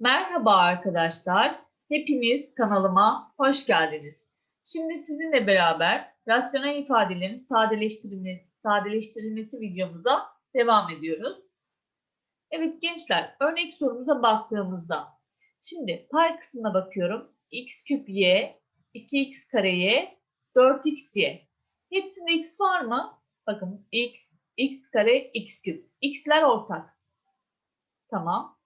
Merhaba arkadaşlar. Hepiniz kanalıma hoş geldiniz. Şimdi sizinle beraber rasyonel ifadelerin sadeleştirilmesi, sadeleştirilmesi videomuza devam ediyoruz. Evet gençler, örnek sorumuza baktığımızda şimdi pay kısmına bakıyorum. x küp y, 2x kare y, 4x y. Hepsinde x var mı? Bakın x, x kare, x küp. x'ler ortak. Tamam.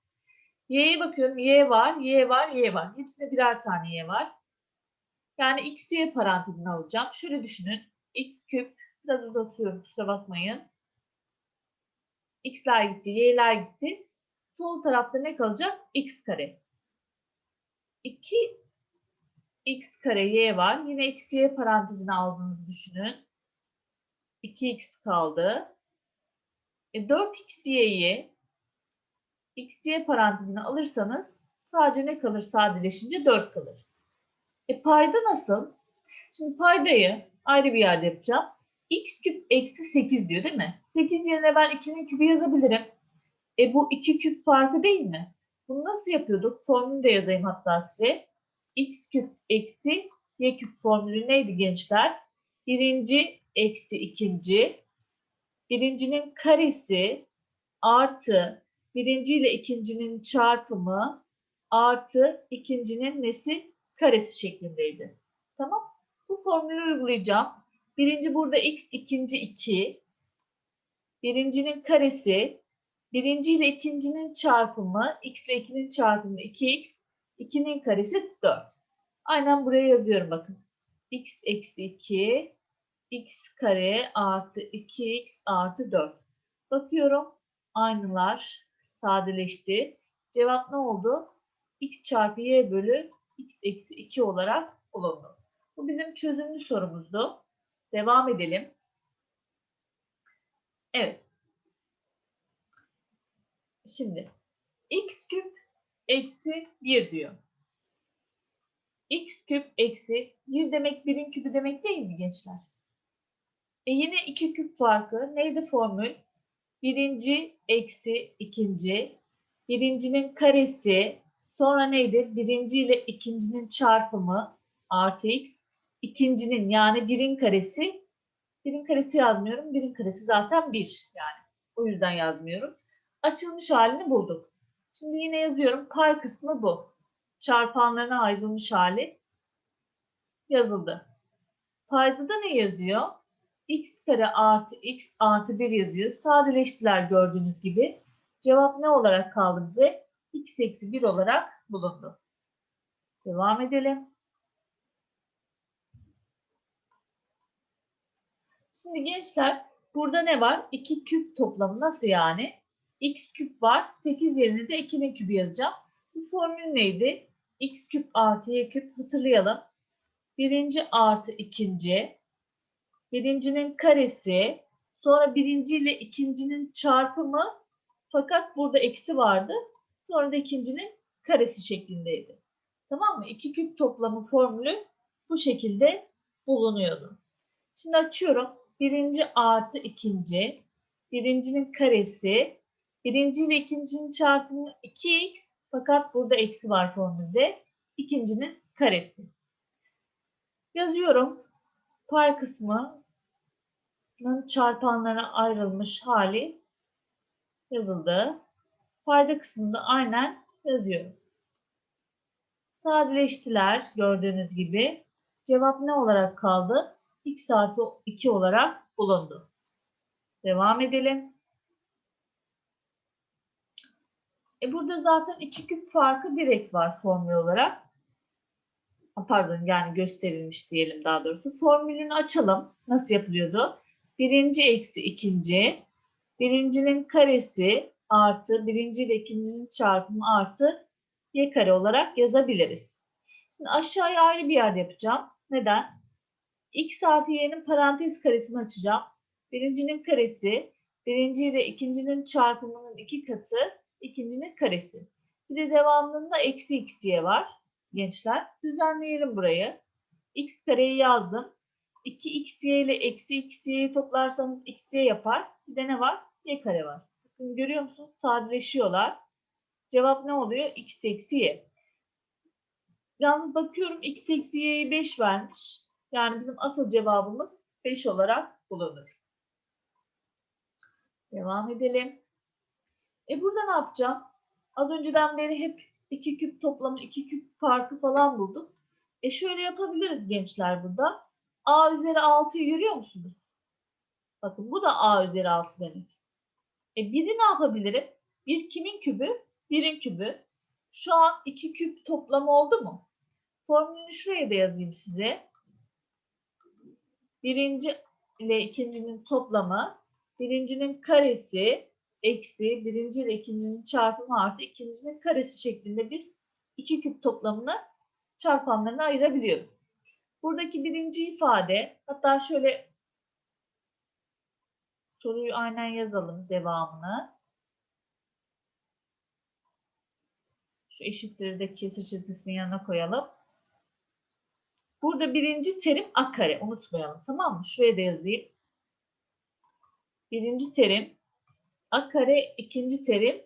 Y'ye bakıyorum. Y var, Y var, Y var. Hepsinde birer tane Y var. Yani x, Y parantezini alacağım. Şöyle düşünün. x küp, biraz uzatıyorum kusura bakmayın. x'ler gitti, y'ler gitti. Sol tarafta ne kalacak? x kare. 2 x kare y var. Yine x, y parantezini aldığınızı düşünün. 2x kaldı. E, 4x y'yi x, y parantezine alırsanız sadece ne kalır sadeleşince 4 kalır. E payda nasıl? Şimdi paydayı ayrı bir yerde yapacağım. x küp eksi 8 diyor değil mi? 8 yerine ben 2'nin kübü yazabilirim. E bu 2 küp farkı değil mi? Bunu nasıl yapıyorduk? Formülü de yazayım hatta size. x küp eksi y küp formülü neydi gençler? Birinci eksi ikinci. Birincinin karesi artı birinci ile ikincinin çarpımı artı ikincinin nesi karesi şeklindeydi. Tamam. Bu formülü uygulayacağım. Birinci burada x, ikinci 2. Birincinin karesi, birinci ile ikincinin çarpımı, x ile 2'nin çarpımı 2x, 2'nin karesi 4. Aynen buraya yazıyorum bakın. x eksi 2, x kare artı 2x artı 4. Bakıyorum aynılar sadeleşti. Cevap ne oldu? x çarpı y bölü x eksi 2 olarak bulundu. Bu bizim çözümlü sorumuzdu. Devam edelim. Evet. Şimdi x küp eksi 1 diyor. x küp eksi 1 demek 1'in küpü demek değil mi gençler? E yine 2 küp farkı neydi formül? Birinci eksi ikinci. Birincinin karesi. Sonra neydi? Birinci ile ikincinin çarpımı artı x. İkincinin yani birin karesi. Birin karesi yazmıyorum. Birin karesi zaten bir yani. O yüzden yazmıyorum. Açılmış halini bulduk. Şimdi yine yazıyorum. Pay kısmı bu. Çarpanlarına ayrılmış hali yazıldı. Payda da ne yazıyor? X kare artı x artı 1 yazıyor. Sadeleştiler gördüğünüz gibi. Cevap ne olarak kaldı bize? x eksi 1 olarak bulundu. Devam edelim. Şimdi gençler burada ne var? 2 küp toplamı nasıl yani? x küp var. 8 yerine de 2'nin kübü yazacağım. Bu formül neydi? x küp artı y küp hatırlayalım. Birinci artı ikinci birincinin karesi, sonra birinci ile ikincinin çarpımı fakat burada eksi vardı. Sonra da ikincinin karesi şeklindeydi. Tamam mı? İki küp toplamı formülü bu şekilde bulunuyordu. Şimdi açıyorum. Birinci artı ikinci, birincinin karesi, birinci ile ikincinin çarpımı 2x fakat burada eksi var formülde. İkincinin karesi. Yazıyorum. Pay kısmı çarpanlara ayrılmış hali yazıldı. Fayda kısmında aynen yazıyorum. Sadeleştiler gördüğünüz gibi. Cevap ne olarak kaldı? x artı 2 olarak bulundu. Devam edelim. E burada zaten iki küp farkı direkt var formül olarak. Pardon yani gösterilmiş diyelim daha doğrusu. Formülünü açalım. Nasıl yapılıyordu? Birinci eksi ikinci, birincinin karesi artı birinci ile ikincinin çarpımı artı y kare olarak yazabiliriz. Şimdi aşağıya ayrı bir yerde yapacağım. Neden? x artı y'nin parantez karesini açacağım. Birincinin karesi, birinci ile ikincinin çarpımının iki katı, ikincinin karesi. Bir de devamında eksi x y var gençler. Düzenleyelim burayı. x kareyi yazdım. 2xy ile eksi xy'yi toplarsanız xy yapar. Bir de ne var? y kare var. Bakın görüyor musunuz? Sadeleşiyorlar. Cevap ne oluyor? x eksi y. Yalnız bakıyorum x eksi y'yi 5 vermiş. Yani bizim asıl cevabımız 5 olarak bulunur. Devam edelim. E burada ne yapacağım? Az önceden beri hep 2 küp toplamı, 2 küp farkı falan bulduk. E şöyle yapabiliriz gençler burada. A üzeri 6'yı görüyor musunuz? Bakın bu da a üzeri 6 demek. E biri ne yapabilirim? Bir kimin kübü? Birin kübü. Şu an 2 küp toplamı oldu mu? Formülünü şuraya da yazayım size. Birinci ile ikincinin toplamı, birincinin karesi eksi birinci ile ikincinin çarpımı artı ikincinin karesi şeklinde biz iki küp toplamını çarpanlarına ayırabiliyoruz. Buradaki birinci ifade, hatta şöyle soruyu aynen yazalım devamını. Şu eşitleri de kesir çizgisinin yanına koyalım. Burada birinci terim a kare. Unutmayalım. Tamam mı? Şuraya da yazayım. Birinci terim a kare. ikinci terim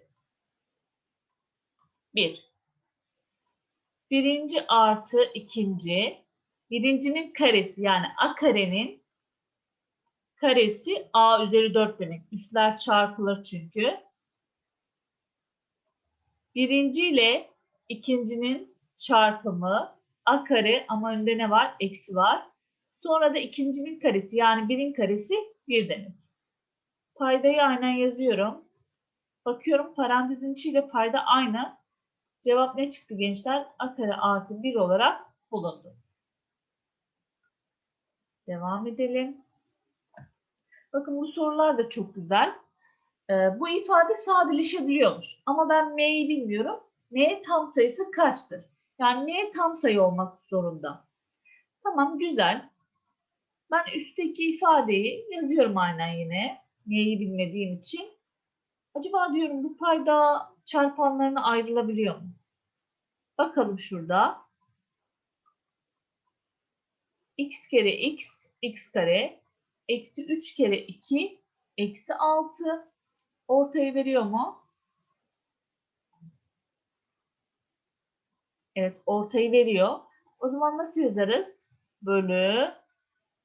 1. Birinci artı ikinci. Birincinin karesi yani a karenin karesi a üzeri 4 demek. Üstler çarpılır çünkü. Birinci ile ikincinin çarpımı a kare ama önünde ne var? Eksi var. Sonra da ikincinin karesi yani birin karesi 1 demek. Paydayı aynen yazıyorum. Bakıyorum parantezin içiyle payda aynı. Cevap ne çıktı gençler? A kare artı 1 olarak bulundu. Devam edelim. Bakın bu sorular da çok güzel. Ee, bu ifade sadeleşebiliyormuş. Ama ben m'yi bilmiyorum. M tam sayısı kaçtır? Yani m tam sayı olmak zorunda. Tamam güzel. Ben üstteki ifadeyi yazıyorum aynen yine. M'yi bilmediğim için. Acaba diyorum bu payda çarpanlarına ayrılabiliyor mu? Bakalım şurada. X kere x, x kare, eksi 3 kere 2, eksi 6. Ortayı veriyor mu? Evet, ortayı veriyor. O zaman nasıl yazarız? Bölü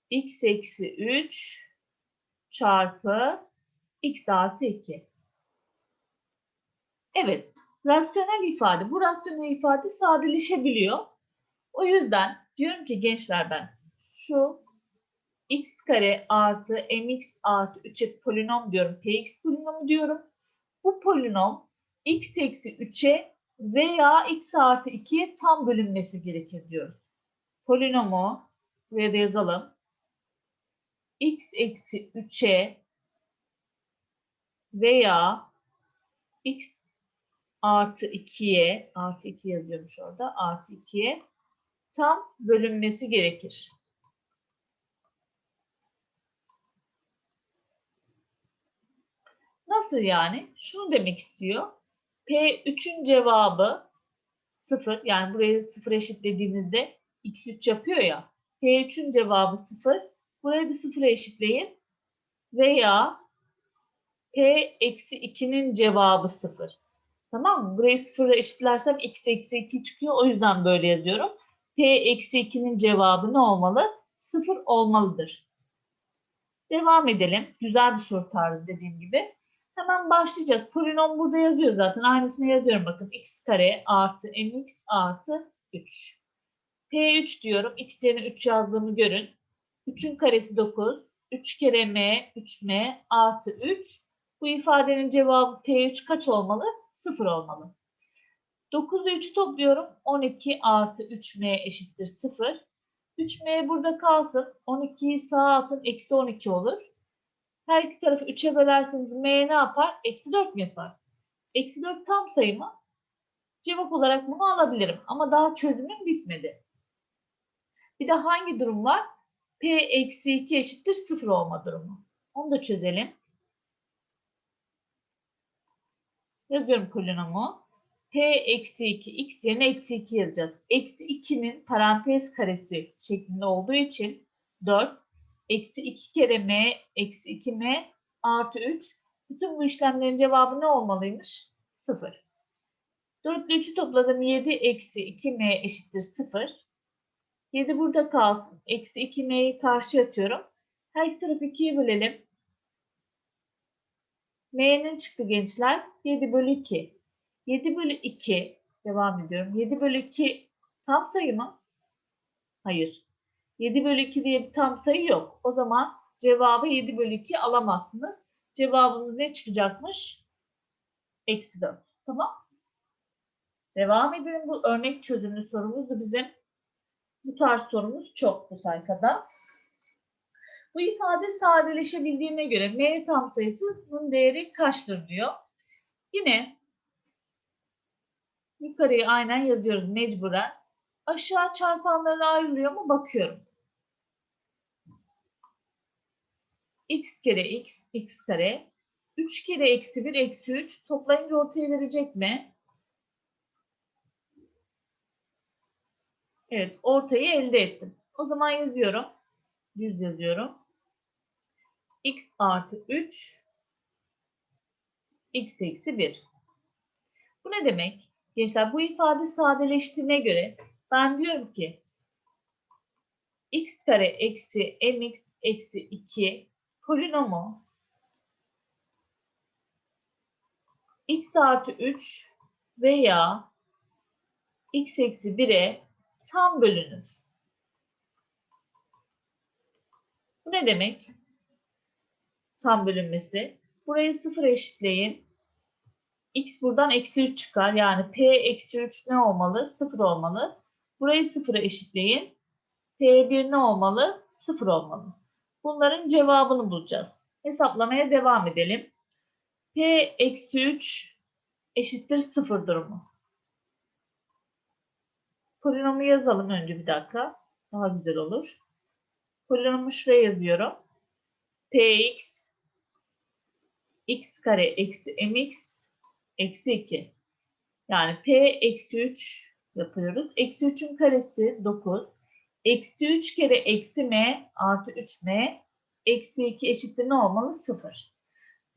x eksi 3 çarpı x artı 2. Evet, rasyonel ifade. Bu rasyonel ifade sadeleşebiliyor. O yüzden diyorum ki gençler ben şu x kare artı mx artı 3'e polinom diyorum. px polinomu diyorum. Bu polinom x eksi 3'e veya x artı 2'ye tam bölünmesi gerekir diyoruz. Polinomu buraya da yazalım. x eksi 3'e veya x artı 2'ye artı 2 yazıyormuş orada artı 2'ye tam bölünmesi gerekir. Nasıl yani? Şunu demek istiyor. P3'ün cevabı 0. Yani burayı 0 eşitlediğinizde x3 yapıyor ya. P3'ün cevabı 0. Burayı da 0'a eşitleyin. Veya P eksi 2'nin cevabı 0. Tamam mı? Burayı 0'a eşitlersem x eksi 2 çıkıyor. O yüzden böyle yazıyorum. P eksi 2'nin cevabı ne olmalı? 0 olmalıdır. Devam edelim. Güzel bir soru tarzı dediğim gibi. Hemen başlayacağız. Polinom burada yazıyor zaten. Aynısını yazıyorum bakın. x kare artı mx artı 3. P3 diyorum. X yerine 3 yazdığımı görün. 3'ün karesi 9. 3 kere m, 3m artı 3. Bu ifadenin cevabı P3 kaç olmalı? 0 olmalı. 9 ile 3'ü topluyorum. 12 artı 3m eşittir 0. 3m burada kalsın. 12'yi sağa atın. Eksi 12 olur. Her iki tarafı 3'e bölerseniz m ne yapar? Eksi 4 mi yapar? Eksi 4 tam sayı mı? Cevap olarak bunu alabilirim. Ama daha çözümüm bitmedi. Bir de hangi durum var? P eksi 2 eşittir 0 olma durumu. Onu da çözelim. Yazıyorum polinomu. P eksi 2, x yerine eksi 2 yazacağız. Eksi 2'nin parantez karesi şeklinde olduğu için 4 eksi 2 kere m eksi 2m artı 3. Bütün bu işlemlerin cevabı ne olmalıymış? 0. 4 ile 3'ü topladım. 7 eksi 2m eşittir 0. 7 burada kalsın. Eksi 2m'yi karşıya atıyorum. Her iki tarafı 2'ye bölelim. M'nin çıktı gençler. 7 bölü 2. 7 bölü 2. Devam ediyorum. 7 bölü 2 tam sayı mı? Hayır. 7 bölü 2 diye bir tam sayı yok. O zaman cevabı 7 bölü 2 alamazsınız. Cevabımız ne çıkacakmış? Eksi 4. Tamam. Devam edelim. Bu örnek çözümlü sorumuzdu bizim. Bu tarz sorumuz çok bu sayfada. Bu ifade sadeleşebildiğine göre m tam sayısının değeri kaçtır diyor. Yine yukarıya aynen yazıyoruz mecburen. Aşağı çarpanlara ayrılıyor mu bakıyorum. X kere x, x kare. 3 kere eksi 1, eksi 3 toplayınca ortaya verecek mi? Evet, ortayı elde ettim. O zaman yazıyorum. Düz yazıyorum. x artı 3 x eksi 1. Bu ne demek? Gençler bu ifade sadeleştiğine göre ben diyorum ki x kare eksi mx eksi 2 polinomu x artı 3 veya x eksi 1'e tam bölünür. Bu ne demek? Tam bölünmesi. Burayı sıfır eşitleyin. x buradan eksi 3 çıkar. Yani p eksi 3 ne olmalı? Sıfır olmalı. Burayı sıfıra eşitleyin. p1 ne olmalı? Sıfır olmalı. Bunların cevabını bulacağız. Hesaplamaya devam edelim. p eksi 3 eşittir sıfır durumu. Polinomu yazalım önce bir dakika. Daha güzel olur. Polinomu şuraya yazıyorum. px x kare eksi mx eksi 2. Yani p eksi 3 yapıyoruz. Eksi 3'ün karesi 9. Eksi 3 kere eksi m artı 3m eksi 2 eşittir ne olmalı? 0.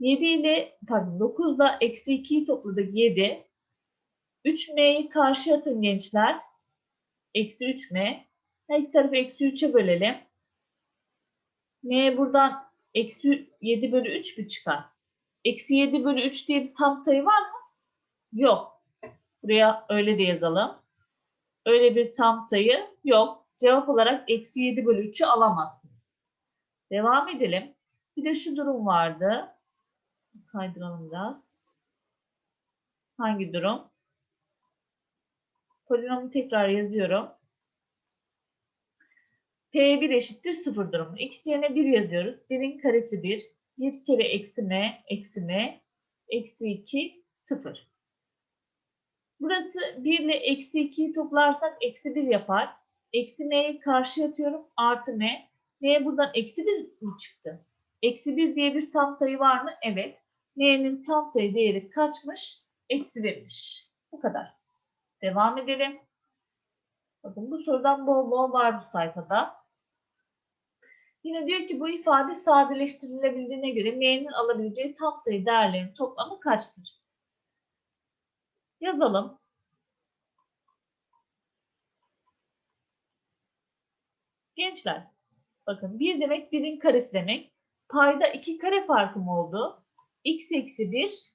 7 ile pardon 9 ile eksi 2'yi topladık 7. 3m'yi karşı atın gençler. Eksi 3m. Her iki tarafı eksi 3'e bölelim. m buradan eksi 7 bölü 3 mü çıkar? Eksi 7 bölü 3 diye bir tam sayı var mı? Yok. Buraya öyle de yazalım. Öyle bir tam sayı yok. Cevap olarak eksi 7 bölü 3'ü alamazsınız. Devam edelim. Bir de şu durum vardı. Kaydıralım biraz. Hangi durum? Polinomu tekrar yazıyorum. P1 eşittir 0 durumu. X yerine 1 yazıyoruz. 1'in karesi 1. 1 kere eksi m, eksi m, eksi 2, 0. Burası 1 ile eksi 2'yi toplarsak eksi 1 yapar. Eksi m'yi karşı atıyorum. Artı m. M'ye buradan eksi 1 mi çıktı? Eksi 1 diye bir tam sayı var mı? Evet. M'nin tam sayı değeri kaçmış? Eksi 1'miş. Bu kadar. Devam edelim. Bakın bu sorudan bol bol var bu sayfada. Yine diyor ki bu ifade sadeleştirilebildiğine göre m'nin alabileceği tam sayı değerlerinin toplamı kaçtır? Yazalım. Gençler, bakın 1 demek 1'in karesi demek. Payda 2 kare farkı mı oldu? x eksi 1,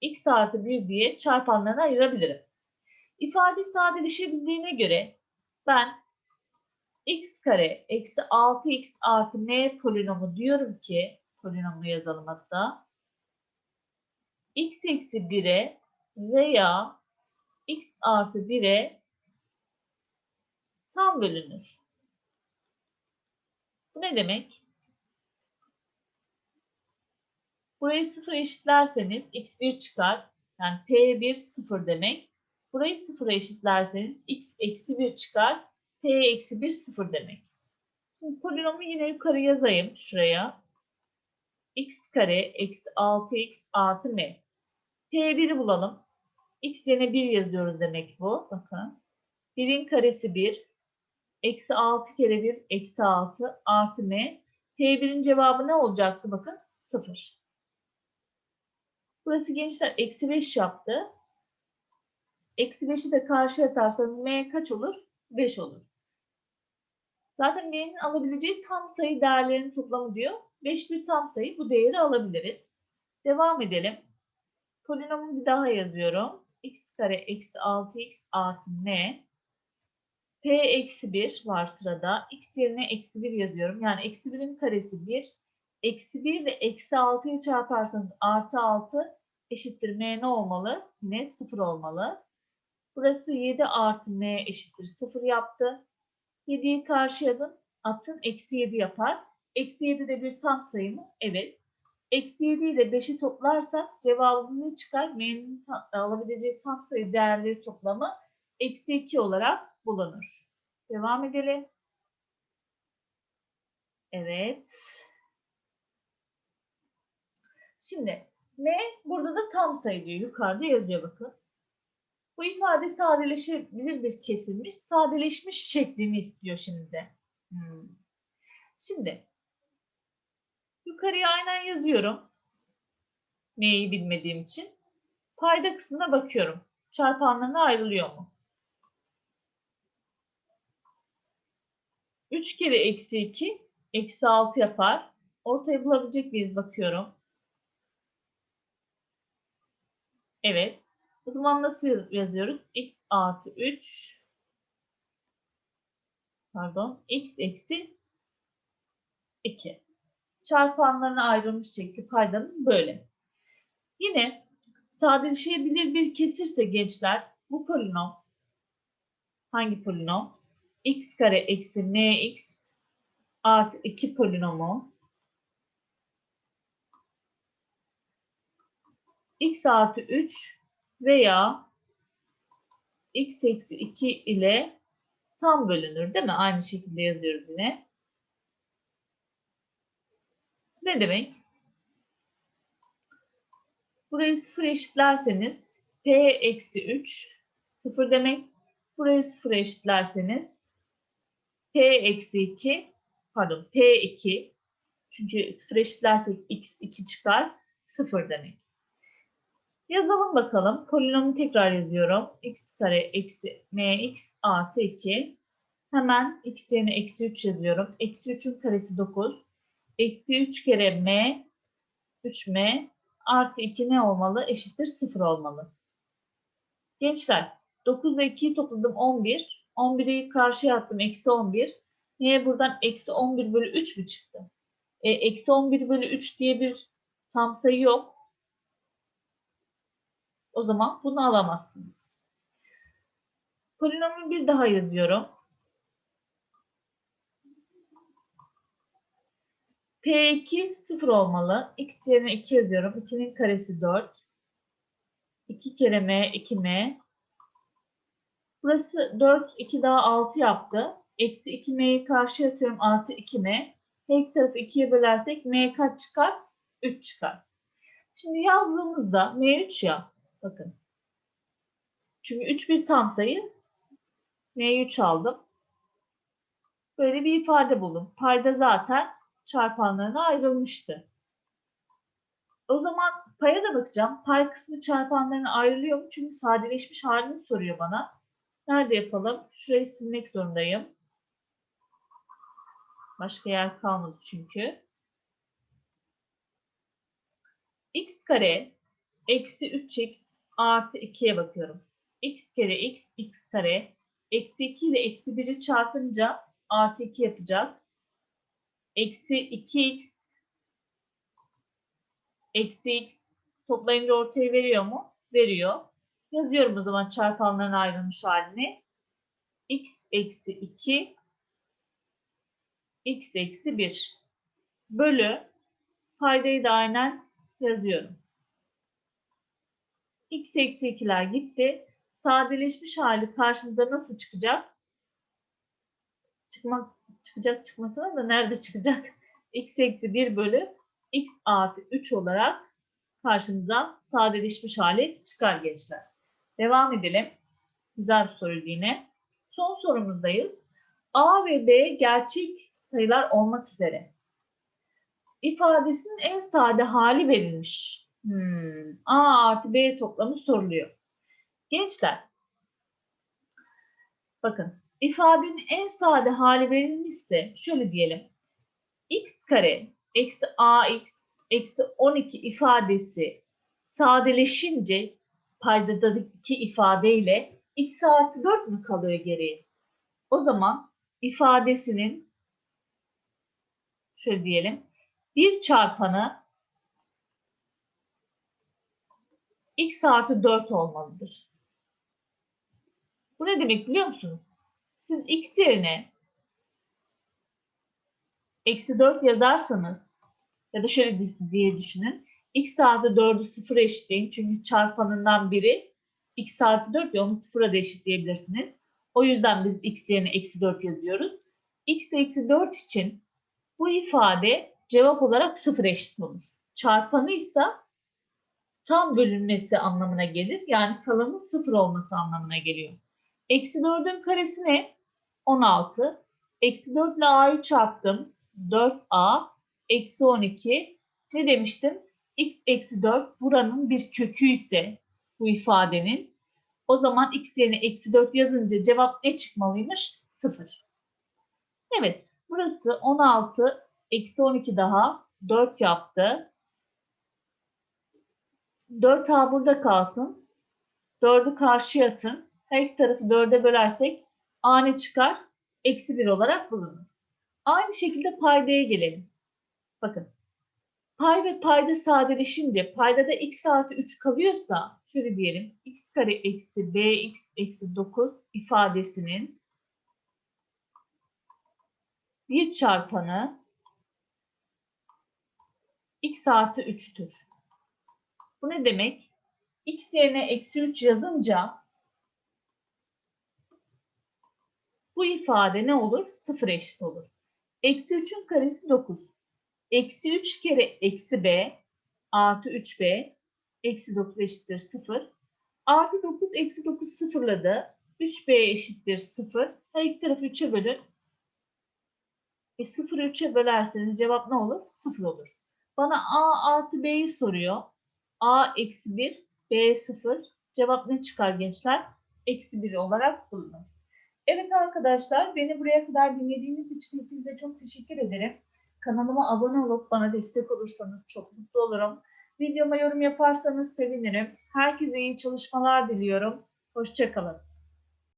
x artı 1 diye çarpanlarına ayırabilirim. İfade sadeleşebildiğine göre ben x kare eksi 6x artı m polinomu diyorum ki polinomu yazalım hatta x eksi 1'e veya x artı 1'e tam bölünür. Ne demek? Burayı sıfır eşitlerseniz x1 çıkar. Yani p1 sıfır demek. Burayı sıfıra eşitlerseniz x eksi 1 çıkar. p eksi 1 sıfır demek. Şimdi polinomu yine yukarı yazayım şuraya. x kare eksi 6x artı m. p1'i bulalım. x yerine 1 yazıyoruz demek bu. Bakın. 1'in karesi 1. Eksi 6 kere 1 eksi 6 artı m. p1'in cevabı ne olacaktı? Bakın 0. Burası gençler eksi 5 yaptı. Eksi 5'i de karşıya atarsanız m kaç olur? 5 olur. Zaten m'nin alabileceği tam sayı değerlerinin toplamı diyor. 5 bir tam sayı bu değeri alabiliriz. Devam edelim. Polinomu bir daha yazıyorum. x kare eksi 6x artı n. p eksi 1 var sırada. x yerine eksi 1 yazıyorum. Yani eksi 1'in karesi 1. Eksi 1 ile eksi 6'yı çarparsanız artı 6 eşittir m ne olmalı? Yine 0 olmalı. Burası 7 artı m eşittir 0 yaptı. 7'yi karşıya atın, eksi 7 yapar. Eksi 7 de bir tam sayı mı? Evet. Eksi 7 ile 5'i toplarsak cevabımız ne çıkar? M'nin alabileceği tam sayı değerleri toplamı eksi 2 olarak bulunur. Devam edelim. Evet. Şimdi M burada da tam sayı diyor. Yukarıda yazıyor bakın. Bu ifade sadeleşebilir bir kesilmiş, sadeleşmiş şeklini istiyor şimdi. Hmm. Şimdi yukarıya aynen yazıyorum. M'yi bilmediğim için. Payda kısmına bakıyorum. Çarpanlarına ayrılıyor mu? 3 kere eksi 2, eksi 6 yapar. Ortayı bulabilecek miyiz bakıyorum. Evet. O zaman nasıl yazıyoruz? x artı 3 pardon x eksi 2. Çarpanlarına ayrılmış şekli paydanın böyle. Yine sadeleşebilir bir kesirse gençler bu polinom hangi polinom? X kare eksi mx artı 2 polinomu x artı 3 veya x eksi 2 ile tam bölünür değil mi? Aynı şekilde yazıyoruz yine. Ne demek? Burayı sıfır eşitlerseniz p eksi 3 sıfır demek. Burayı sıfır eşitlerseniz p eksi 2 pardon p 2 çünkü sıfır eşitlersek x 2 çıkar sıfır demek. Yazalım bakalım. Polinomu tekrar yazıyorum. x kare eksi mx artı 2. Hemen x yerine eksi 3 yazıyorum. Eksi 3'ün karesi 9. Eksi 3 kere m 3m artı 2 ne olmalı? Eşittir 0 olmalı. Gençler 9 ile 2'yi topladım 11. 11'i karşıya attım eksi 11. Niye buradan eksi 11 bölü 3 mü çıktı? E, eksi 11 bölü 3 diye bir tam sayı yok. O zaman bunu alamazsınız. Polinomu bir daha yazıyorum. P2 0 olmalı. X yerine 2 yazıyorum. 2'nin karesi 4. 2 kere M, 2M. Burası 4, 2 daha 6 yaptı. Eksi 2M'yi karşıya atıyorum. Artı 2M. Her tarafı 2'ye bölersek M kaç çıkar? 3 çıkar. Şimdi yazdığımızda M3 ya. Bakın. Çünkü 3 bir tam sayı. M3 aldım. Böyle bir ifade buldum. Payda zaten çarpanlarına ayrılmıştı. O zaman paya da bakacağım. Pay kısmı çarpanlarına ayrılıyor mu? Çünkü sadeleşmiş halini soruyor bana. Nerede yapalım? Şurayı silmek zorundayım. Başka yer kalmadı çünkü. x kare eksi 3x artı 2'ye bakıyorum. x kere x, x kare. Eksi 2 ile eksi 1'i çarpınca artı 2 yapacak. Eksi 2x eksi x toplayınca ortaya veriyor mu? Veriyor. Yazıyorum o zaman çarpanların ayrılmış halini. x eksi 2 x eksi 1 bölü paydayı da aynen yazıyorum. x eksi 2'ler gitti. Sadeleşmiş hali karşımıza nasıl çıkacak? Çıkmak çıkacak çıkmasına da nerede çıkacak? x eksi 1 bölü x artı 3 olarak karşımıza sadeleşmiş hali çıkar gençler. Devam edelim. Güzel bir soruydu yine. Son sorumuzdayız. A ve B gerçek sayılar olmak üzere. İfadesinin en sade hali verilmiş. Hmm. A artı B toplamı soruluyor. Gençler, Bakın ifadenin en sade hali verilmişse şöyle diyelim. x kare eksi ax eksi 12 ifadesi sadeleşince paydadaki ifadeyle x artı 4 mü kalıyor geriye? O zaman ifadesinin şöyle diyelim bir çarpanı x artı 4 olmalıdır. Bu ne demek biliyor musunuz? Siz x yerine eksi 4 yazarsanız ya da şöyle diye düşünün. X artı 4'ü sıfıra eşitleyin. Çünkü çarpanından biri x artı 4 ya onu sıfıra da eşitleyebilirsiniz. O yüzden biz x yerine eksi 4 yazıyoruz. x eksi 4 için bu ifade cevap olarak sıfır eşit olur. Çarpanı ise tam bölünmesi anlamına gelir. Yani kalanın sıfır olması anlamına geliyor. Eksi 4'ün karesi ne? 16. Eksi 4 ile a'yı çarptım. 4a eksi 12. Ne demiştim? X eksi 4 buranın bir kökü ise bu ifadenin o zaman x yerine eksi 4 yazınca cevap ne çıkmalıymış? 0. Evet burası 16 eksi 12 daha 4 yaptı. 4a burada kalsın. 4'ü karşıya atın. Her iki tarafı 4'e bölersek a ne çıkar? Eksi 1 olarak bulunur. Aynı şekilde paydaya gelelim. Bakın. Pay ve payda sadeleşince paydada x artı 3 kalıyorsa şöyle diyelim x kare eksi bx eksi 9 ifadesinin bir çarpanı x artı 3'tür. Bu ne demek? x yerine eksi 3 yazınca bu ifade ne olur? Sıfır eşit olur. Eksi 3'ün karesi 9. Eksi 3 kere eksi b artı 3b eksi 9 eşittir 0. Artı 9 eksi 9 sıfırladı. 3b eşittir 0. Her iki tarafı 3'e bölün. E 0'ı 3'e bölerseniz cevap ne olur? 0 olur. Bana a artı b'yi soruyor. a eksi 1, b 0. Cevap ne çıkar gençler? Eksi 1 olarak bulunur. Evet arkadaşlar beni buraya kadar dinlediğiniz için hepinize çok teşekkür ederim. Kanalıma abone olup bana destek olursanız çok mutlu olurum. Videoma yorum yaparsanız sevinirim. Herkese iyi çalışmalar diliyorum. Hoşçakalın.